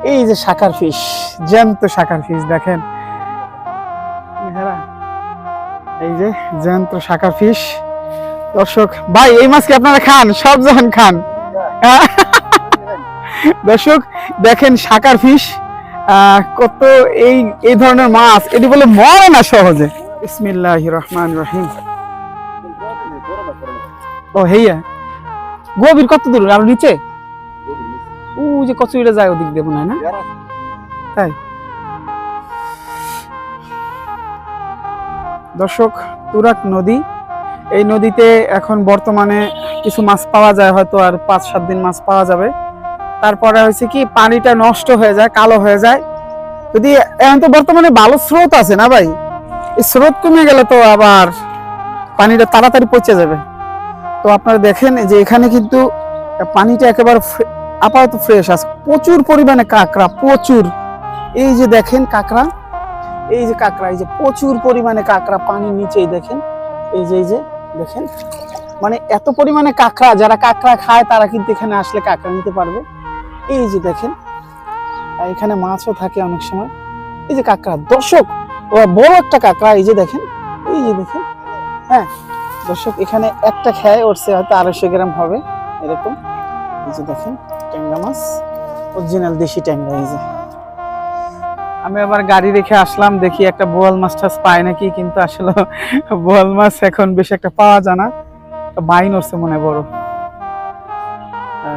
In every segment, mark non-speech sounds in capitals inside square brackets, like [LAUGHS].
এই যে শাকার ফিশ জ্যান্ত শাকার ফিশ দেখেন। হ্যাঁ, এই যে জ্যান্ত শাকার ফিশ দর্শক ভাই এই মাছ কি আপনারা খান? সব যখন খান। হ্যাঁ? [LAUGHS] দর্শক দেখেন শাকার আহ, কত এই এই ধরনের মাছ। এটি বলে মরে না সহজে। বিসমিল্লাহ রহমান রহিম। ও হেইয়া। গভীর কত দূর? আর নিচে? যে কচুরিটা যায় ওদিক দিয়ে মনে হয় না? তাই? দর্শক তুরাক নদী। এই নদীতে এখন বর্তমানে কিছু মাছ পাওয়া যায় হয়তো আর পাঁচ সাত দিন মাছ পাওয়া যাবে। তারপরে হয়েছে কি পানিটা নষ্ট হয়ে যায় কালো হয়ে যায়। যদি এখন তো বর্তমানে ভালো স্রোত আছে না ভাই? এই স্রোত কমে গেলে তো আবার পানিটা তাড়াতাড়ি পচে যাবে। তো আপনারা দেখেন যে এখানে কিন্তু পানিটা একেবারে আপাতত ফ্রেশ আছে। প্রচুর পরিমাণে কাঁকড়া, প্রচুর। এই যে দেখেন কাঁকড়া, এই যে কাঁকড়া, এই যে প্রচুর পরিমাণে কাঁকড়া পানির নিচেই দেখেন। এই যে এই যে দেখেন। মানে এত পরিমাণে কাঁকড়া, যারা কাঁকড়া খায় তারা কিন্তু এখানে আসলে কাঁকড়া নিতে পারবে। এই যে দেখেন। এখানে মাছও থাকে অনেক সময়। এই যে কাঁকড়া, দর্শক বড় একটা কাঁকড়া, এই যে দেখেন। এই যে দেখেন। হ্যাঁ দর্শক, এখানে একটা খেয়ে উঠছে হয়তো আড়াইশো গ্রাম হবে, এরকম। এই যে দেখেন। ট্যাংরা মাছ অরিজিনাল দেশি ট্যাংরা এই যে। আমি আবার গাড়ি রেখে আসলাম, দেখি একটা বোয়াল মাছ টাছ পায় নাকি, কিন্তু আসলে [LAUGHS] বোয়াল মাছ এখন বেশি একটা পাওয়া যায় না। একটা বাইন হচ্ছে মনে বড়।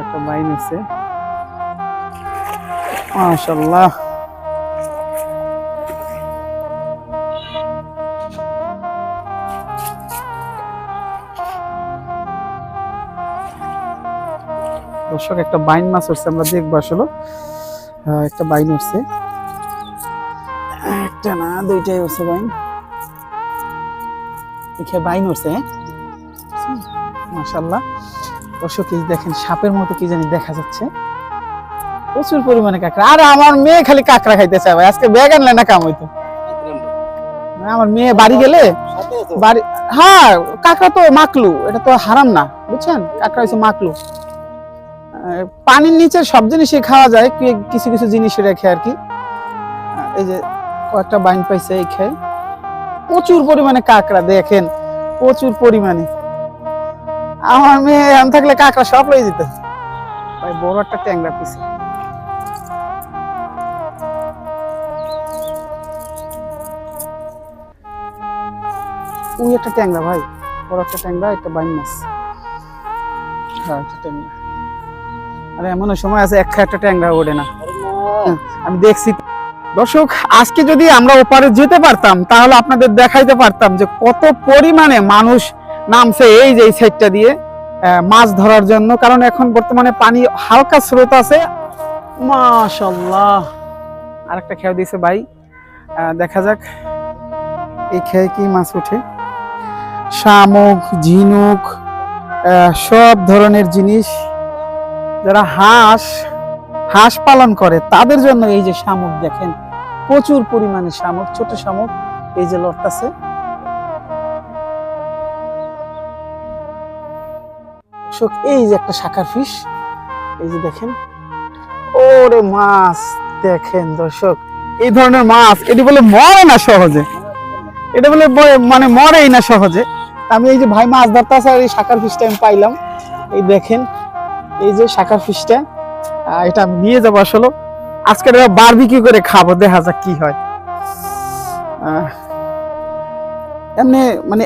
একটা বাইন হচ্ছে মাশাল্লাহ দর্শক একটা বাইন মাছ হচ্ছে আমরা দেখব আসলে। হ্যাঁ, একটা বাইন হচ্ছে। একটা না দুইটাই হচ্ছে বাইন। এখানে বাইন হচ্ছে হ্যাঁ? মাশাল্লাহ দর্শক এই দেখেন সাপের মতো কি জানি দেখা যাচ্ছে। প্রচুর পরিমাণে কাঁকড়া। আর আমার মেয়ে খালি কাঁকড়া খাইতে চায় ভাই। আজকে ব্যাগ আনলে না কাম হইতো? আমার মেয়ে বাড়ি গেলে বাড়ি হ্যাঁ কাঁকড়া তো মাকলু এটা তো হারাম না বুঝছেন? কাঁকড়া হচ্ছে মাকলু পানির নিচে সব জিনিসই খাওয়া যায় কিছু কিছু জিনিস রেখে আর কি। এই যে কয়েকটা বাইন পাইছে এই খেয়ে। প্রচুর পরিমাণে কাঁকড়া, দেখেন, প্রচুর পরিমাণে। আমার মেয়ে এমন থাকলে কাঁকড়া সব লয়ে যেত বড় একটা ট্যাংরা পিছে। ওই একটা ট্যাংরা, ভাই, বড় একটা ট্যাংরা, একটা বাইন মাছ। হ্যাঁ একটা ট্যাংরা। আরে এমন সময় আছে এক একটা ট্যাংরা ওঠে না। হ্যাঁ, আমি দেখছি। দর্শক আজকে যদি আমরা ওপারে যেতে পারতাম তাহলে আপনাদের দেখাইতে পারতাম যে কত পরিমাণে মানুষ নামছে এই যে এই সাইডটা দিয়ে মাছ ধরার জন্য। কারণ এখন বর্তমানে পানি হালকা স্রোত আছে। মাশাল্লাহ আরেকটা খেয়ে দিয়েছে ভাই। দেখা যাক এই খেয়ে কি মাছ ওঠে? শামুক ঝিনুক সব ধরনের জিনিস। যারা হাঁস হাঁস পালন করে, তাদের জন্য এই যে শামুক দেখেন, প্রচুর পরিমাণে শামুক, ছোট শামুক, এই যে লড়তাছে। এই যে একটা শাখার ফিশ এই যে দেখেন। ওরে মাছ, দেখেন দর্শক, এই ধরনের মাছ, এটি বলে মরে না সহজে। এটা বলে মানে মরেই না সহজে। আমি এই যে ভাই মাছ ধরতে আছে আর এই শাখার ফিশটা আমি পাইলাম। এই দেখেন এই যে শাখার ফিশটা এটা আমি নিয়ে যাব আসলে। আজকে বিক্রি করে খাব, দেখা যাক কি হয়। এমনি মানে